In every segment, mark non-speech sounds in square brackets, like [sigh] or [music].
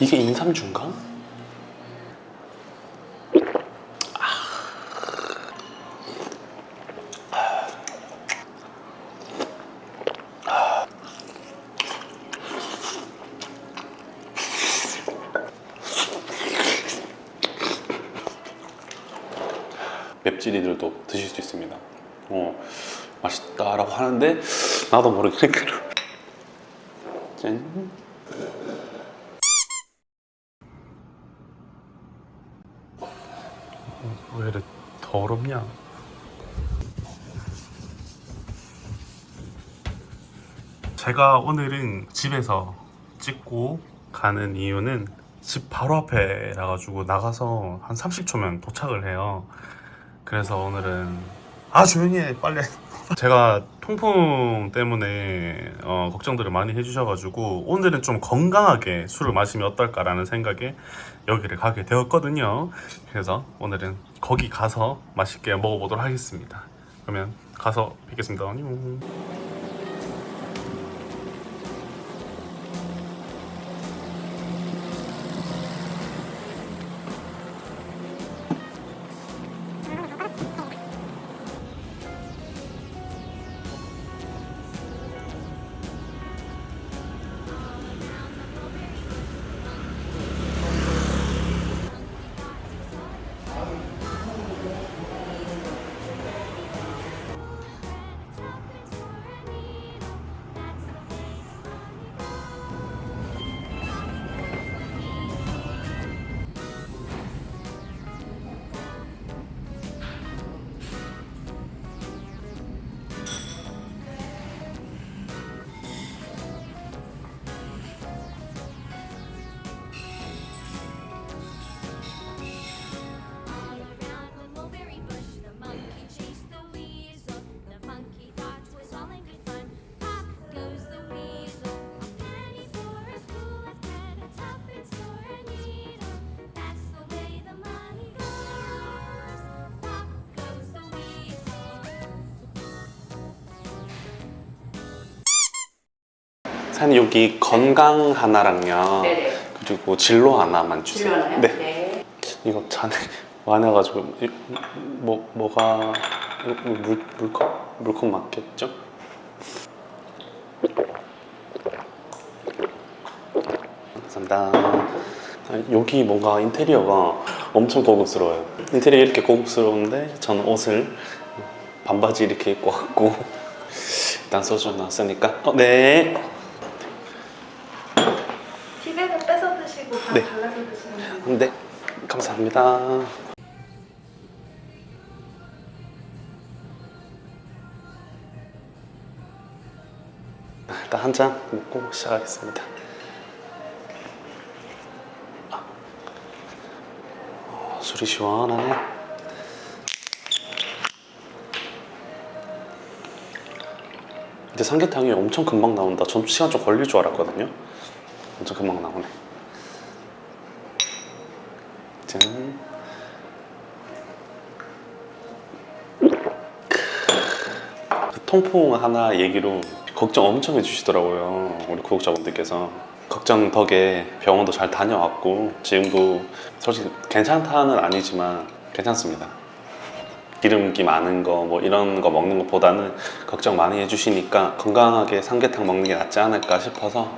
이게 인삼주인가? 맵찔이들도 드실 수 있습니다. 어, 맛있다라고 하는데 나도 모르게 그대로 짠. 왜 이래 더럽냐? 제가 오늘은 집에서 찍고 가는 이유는 집 바로 앞에라 가지고 나가서 한 30초면 도착을 해요. 그래서 오늘은 아 조용히 해 빨리. [laughs] 제가 통풍 때문에 어, 걱정들을 많이 해주셔가지고 오늘은 좀 건강하게 술을 마시면 어떨까라는 생각에 여기를 가게 되었거든요. 그래서 오늘은 거기 가서 맛있게 먹어보도록 하겠습니다. 그러면 가서 뵙겠습니다. 안녕 사장님 여기 건강 하나랑요 네네. 그리고 진로 하나만 주세요 질문하나요? 네. 네. 이거 잔에 [laughs] 많아가지고 이- 뭐 뭐가 이거 물 물컵 물컵 맞겠죠? 감사합니다. 아, 여기 뭔가 인테리어가 엄청 고급스러워요. 인테리어 이렇게 고급스러운데 저는 옷을 반바지 이렇게 입고 왔고 일단 소주 나왔으니까 어, 네. 티백은 빼서 드시고 다 네. 잘라서 드시면 돼요. 네. 감사합니다. 일단 한 잔 먹고 시작하겠습니다. 아. 어, 술이 시원하네. 근데 삼계탕이 엄청 금방 나온다. 전 시간 좀 걸릴 줄 알았거든요. 엄청 금방 나오네. 짠. 그 통풍 하나 얘기로 걱정 엄청 해주시더라고요. 우리 구독자분들께서. 걱정 덕에 병원도 잘 다녀왔고, 지금도 솔직히 괜찮다는 아니지만 괜찮습니다. 기름기 많은 거 뭐 이런 거 먹는 것보다는 걱정 많이 해주시니까 건강하게 삼계탕 먹는 게 낫지 않을까 싶어서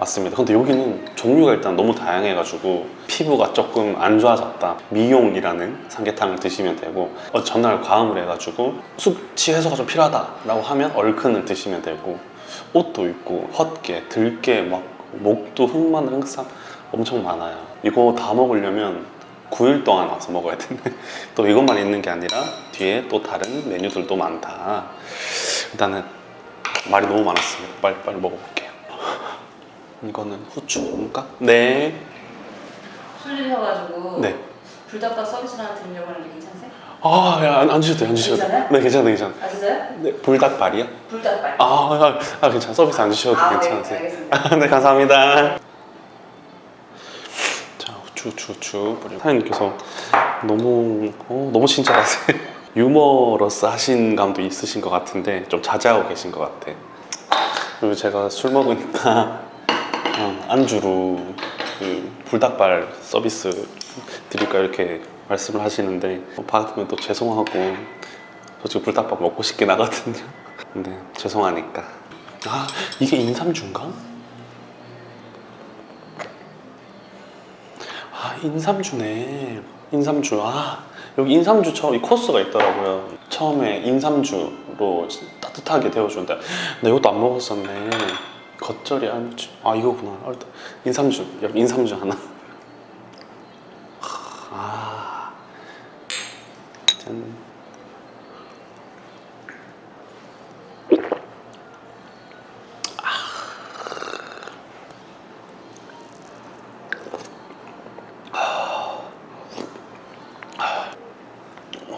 어, 왔습니다. 근데 여기는 종류가 일단 너무 다양해가지고 피부가 조금 안 좋아졌다. 미용이라는 삼계탕을 드시면 되고 어, 전날 과음을 해가지고 숙취 해소가 좀 필요하다라고 하면 얼큰을 드시면 되고 옷도 있고 헛개, 들개, 막 목도 흑마늘, 흑삼 엄청 많아요. 이거 다 먹으려면 9일 동안 와서 먹어야 되는데 [laughs] 또 이것만 있는 게 아니라 뒤에 또 다른 메뉴들도 많다. 일단은 말이 너무 많았습니다. 빨리 빨리 먹어볼게요. 이거는 후추인가? 네. 술 드셔가지고 네. 불닭밥 서비스 하나 드리려고 하는데 괜찮으세요? 아, 야, 안, 안 주셔도 돼요, 안 주셔도 돼요. 괜찮아요? 네, 괜찮아요, 괜찮아요. 아 진짜요? 네, 불닭발이요? 불닭발. 아, 아, 아, 괜찮아. 서비스 안 주셔도 아, 네, 괜찮으세요. 알겠습니다. 아, [laughs] 네, 감사합니다. 자, 후추, 후추, 후추. 뿌리고. 사장님께서 너무, 어, 너무 친절하세요. [laughs] 유머러스 하신 감도 있으신 것 같은데 좀 자제하고 계신 것 같아. 그리고 제가 술 먹으니까 어, 안주로 그 불닭발 서비스 드릴까 이렇게 말씀을 하시는데 받으면 또 죄송하고 솔직히 불닭밥 먹고 싶긴 하거든요. [laughs] 근데 죄송하니까. 아 이게 인삼주인가? 아 인삼주네. 인삼주. 아 여기 인삼주 처음 이 코스가 있더라고요. 처음에 인삼주로 따뜻하게 데워준다. 근데 이것도 안 먹었었네. 겉절이 알무치. 아 이거구나. 아, 인삼주. 여기 인삼주 하나. 아. 짠.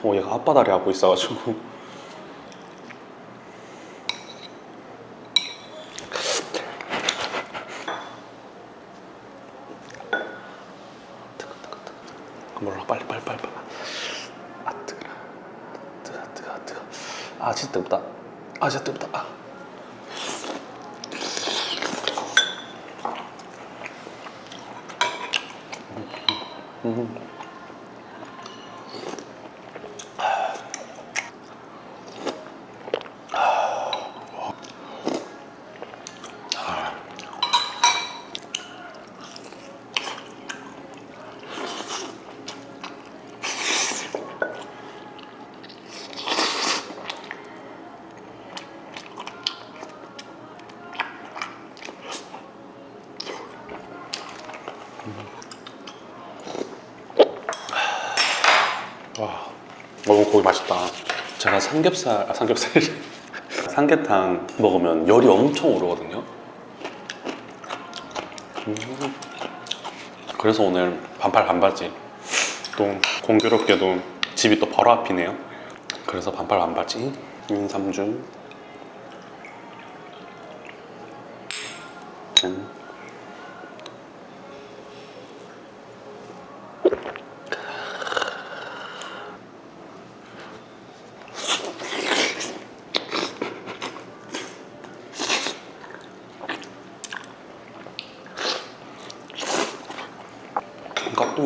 어, 얘가 앞바다리 하고 있어가지고. 뜨거, 뜨거, 뜨거. 몰라, 빨리, 빨리, 빨리, 빨리. 아, 뜨거라. 뜨거, 뜨거, 뜨거. 아, 진짜 뜨겁다. 아, 진짜 뜨겁다. 아. 와, 어, 고기 맛있다. 제가 삼겹살, 아, 삼겹살. [laughs] 삼계탕 먹으면 열이 엄청 오르거든요. 음. 그래서 오늘 반팔 반바지. 또 공교롭게도 집이 또 바로 앞이네요. 그래서 반팔 반바지, 윤삼주. 짠.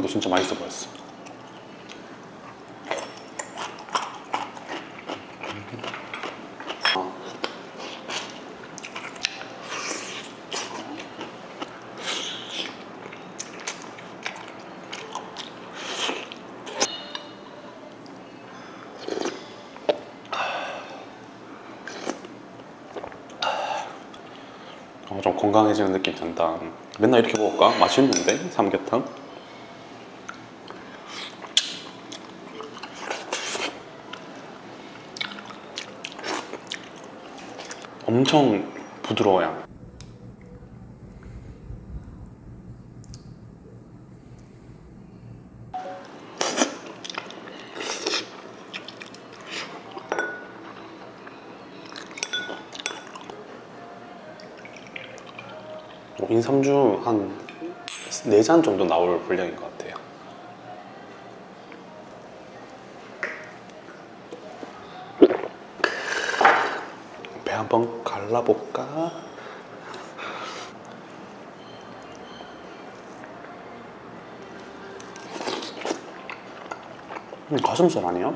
깍두기도 진짜 맛있어 보였어. 아. 어, 좀 건강해지는 느낌 든다. 맨날 이렇게 먹을까? 맛있는데 삼계탕? 엄청 부드러워요. 어, 인삼주 한 4잔 정도 나올 분량인 것 같아요. 배 한 번 갈라볼까? 음, 가슴살 아니야?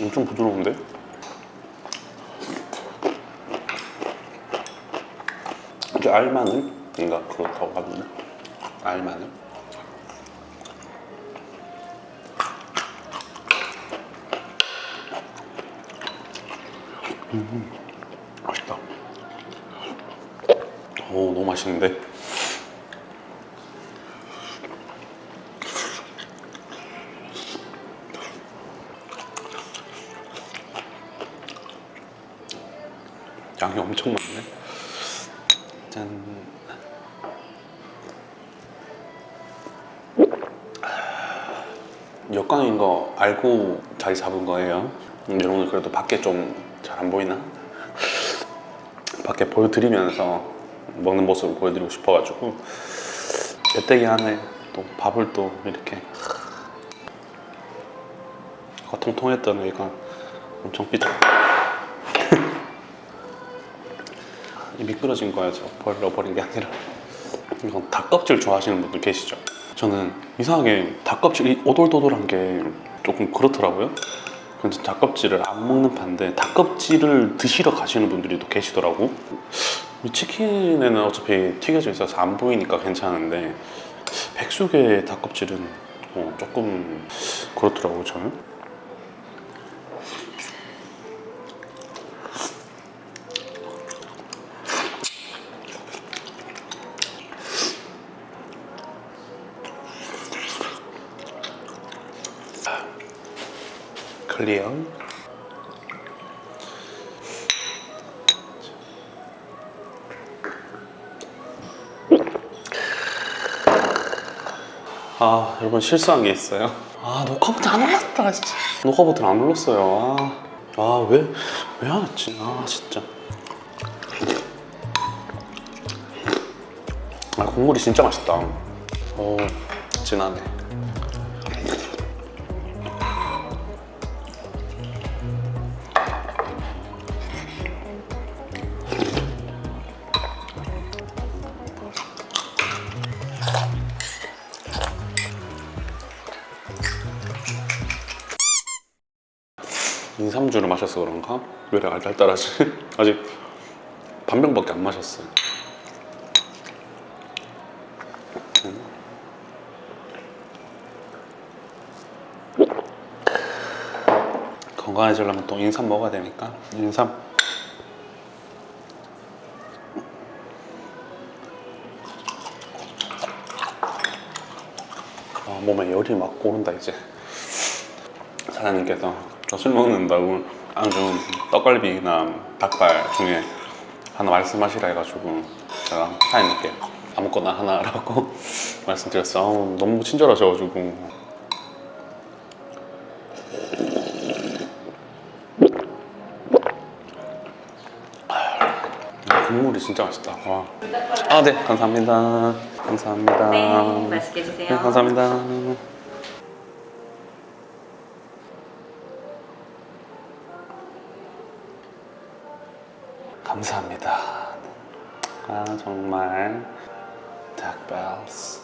엄청 부드러운데? 이게 알마늘? 그거 더 같네 알마늘? 맛있다. 오, 너무 맛있는데? 양이 엄청 많네. 짠. 역광인 거 알고 자리 잡은 거예요. 음, 여러분들 그래도 밖에 좀 잘 안 보이나? 밖에 보여드리면서 먹는 모습을 보여드리고 싶어가지고 배때기 안에 또 밥을 또 이렇게 아까 통통했던 애가 엄청 삐져 미끄러진 거야 저 버려 버린 게 아니라 이건 닭껍질 좋아하시는 분들 계시죠? 저는 이상하게 닭껍질 이 오돌도돌한 게 조금 그렇더라고요. 그래서 닭껍질을 안 먹는 판데 닭껍질을 드시러 가시는 분들이 또 계시더라고. 이 치킨에는 어차피 튀겨져 있어서 안 보이니까 괜찮은데 백숙의 닭껍질은 어, 조금 그렇더라고요 저는. 클리어. 아 여러분 실수한 게 있어요. 아 녹화 버튼 안 눌렀다 진짜. 녹화 버튼 안 눌렀어요. 아왜왜 안 했지? 아 진짜. 아 국물이 진짜 맛있다. 오 진하네. 마셔서 그런가? 왜 이렇게 알딸딸하지? [laughs] 아직 반병밖에 안 마셨어요. 음. 건강해지려면 또 인삼 먹어야 되니까 인삼 아, 몸에 열이 막 오른다 이제 사장님께서 저 술 먹는다고 안 좋은 떡갈비나 닭발 중에 하나 말씀하시라 해가지고 제가 사장님께 아무거나 하나라고 [laughs] 말씀드렸어요. 아우, 너무 친절하셔가지고 아, 국물이 진짜 맛있다. 와. 아, 네, 감사합니다. 감사합니다. 네, 맛있게 드세요. 네. 감사합니다. 정말 닭벨스,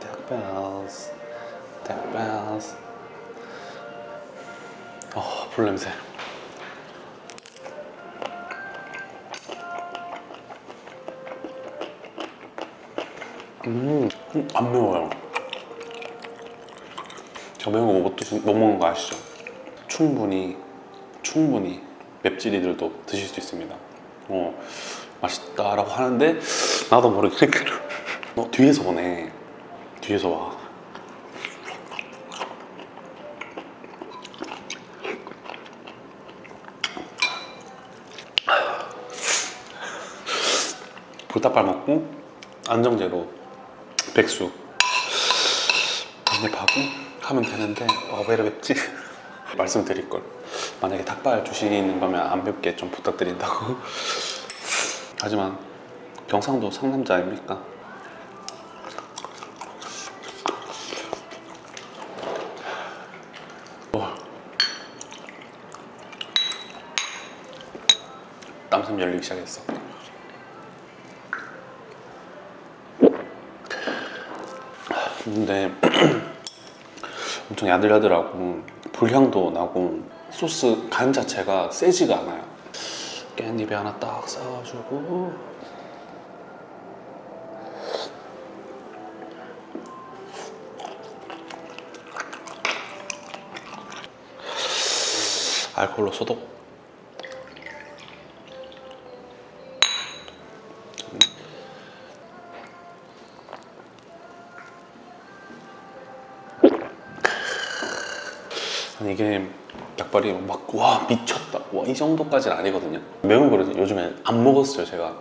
닭벨스, 닭벨스. 어, 불 냄새. 음, 음, 안 매워요. 저 매운 거 못 드시, 못 먹는 거 아시죠? 충분히, 충분히 맵찔이들도 드실 수 있습니다. 어, 맛있다라고 하는데 나도 모르게 그냥 어, 뒤에서 오네. 뒤에서 와. 불닭발 먹고 안정제로 백숙 반입하고 하면 되는데 어, 왜 이러겠지? [laughs] 말씀드릴 걸 만약에 닭발 주시는 거면 안 맵게 좀 부탁드린다고 하지만 경상도 상남자 아닙니까? 와. 땀샘 열리기 시작했어 근데 [clears throat] 엄청 야들야들하고 불향도 나고 소스 간 자체가 세지가 않아요 깻잎에 하나 딱 싸가지고. 알코올로 소독. 아니 이게 닭발이 막 와 미쳤다. 와 이 정도까지는 아니거든요. 매운 거를 요즘에 안 먹었어요 제가.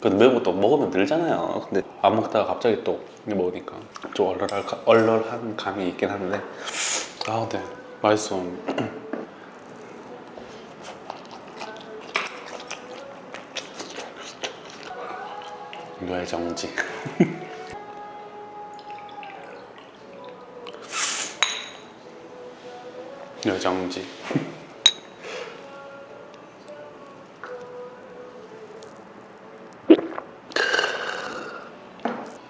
근데 매운 것도 먹으면 늘잖아요. 근데 안 먹다가 갑자기 또 먹으니까 좀 얼얼할, 얼얼한 감이 있긴 한데. 아 근데 맛있어. [clears throat] 뇌정지 [laughs] 정지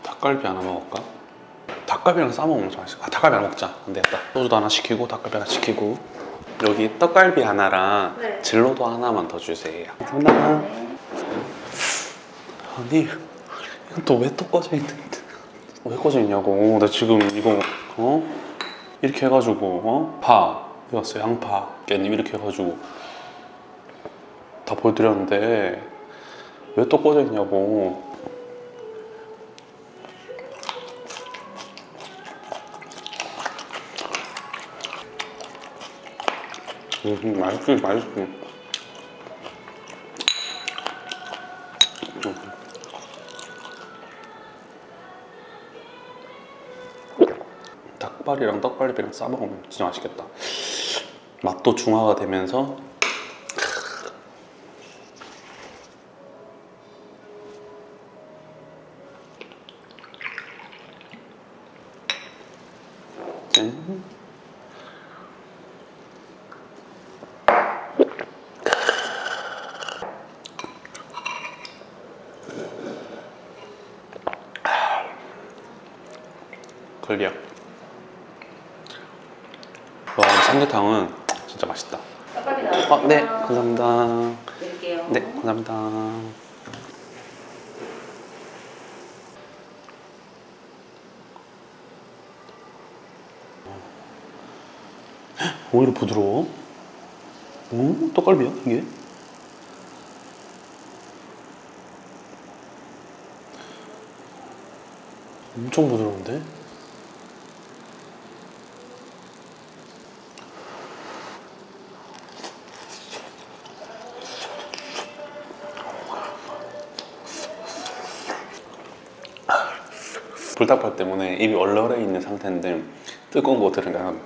닭갈비 하나 먹을까? 닭갈비랑 싸먹으면 맛있어. 아 닭갈비 하나 먹자. 안 되겠다. 소주도 하나 시키고 닭갈비 하나 시키고 여기 떡갈비 하나랑 네. 진로도 하나만 더 주세요. 감사합니다. 아니 이건 또 왜 또 꺼져 있는데? 왜 꺼져 있냐고. 나 지금 이거 어 이렇게 해가지고 어파 왔어 양파 깻잎 이렇게 해가지고 다 보여드렸는데 왜 또 꺼져 있냐고. 음, 맛있지, 맛있지. 닭발이랑 떡갈비랑 싸먹으면 진짜 맛있겠다. 맛도 중화가 되면서 짠. 걸려. 와, 이 삼계탕은 진짜 맛있다. 떡갈비 나왔어요. 아, 네, 감사합니다. 드릴게요. 네, 오히려 부드러워. 오, 떡갈비야 이게? 엄청 부드러운데? 불닭발 때문에 입이 얼얼해 있는 상태인데 뜨거운 거 들으면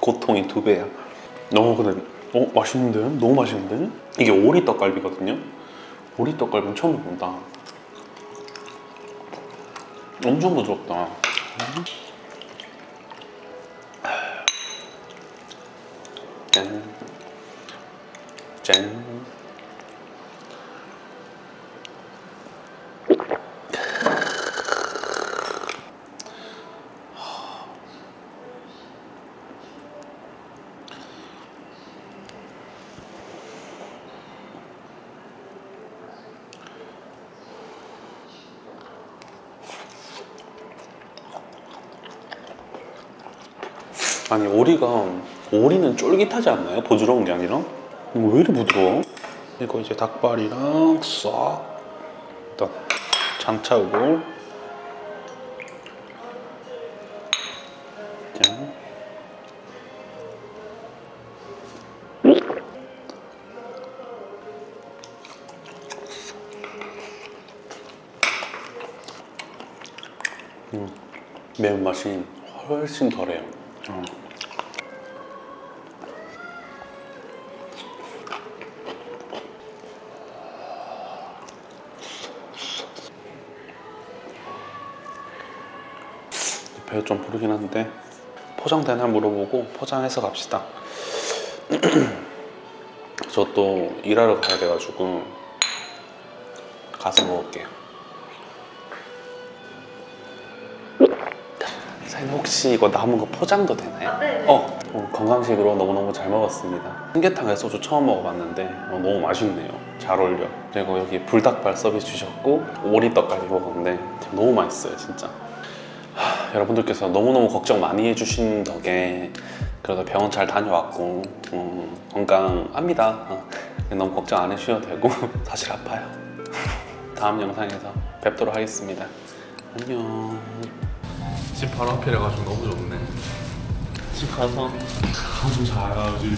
고통이 두 배야. 너무 근데 어 맛있는데? 너무 맛있는데? 이게 오리 떡갈비거든요. 오리 떡갈비는 처음 해본다. 엄청 부드럽다. 음. 짠. 짠. 아니 오리가 오리는 쫄깃하지 않나요? 부드러운 게 아니라 왜 이리 부드러워? 이거 이제 닭발이랑 싹 일단 장차고 짠. 음, 매운맛이 훨씬 덜해요. 어. 배가 좀 부르긴 한데 포장되나 물어보고 포장해서 갑시다. [clears throat] 저 또 일하러 가야 돼가지고 가서 먹을게요. 사장님 혹시 이거 남은 거 포장도 되나요? 아, 네. 어, 어, 건강식으로 너무너무 잘 먹었습니다. 삼계탕에 소주 처음 먹어봤는데 어, 너무 맛있네요. 잘 어울려. 그리고 여기 불닭발 서비스 주셨고 오리떡까지 먹었는데 너무 맛있어요, 진짜. 하, 여러분들께서 너무너무 걱정 많이 해주신 덕에 그래도 병원 잘 다녀왔고 음, 건강합니다. 어, 너무 걱정 안 해주셔도 되고 [laughs] 사실 아파요. 다음 영상에서 뵙도록 하겠습니다. 안녕. 집 바로 앞이라 가지고 너무 좋네. 집 가서 가서 자야지.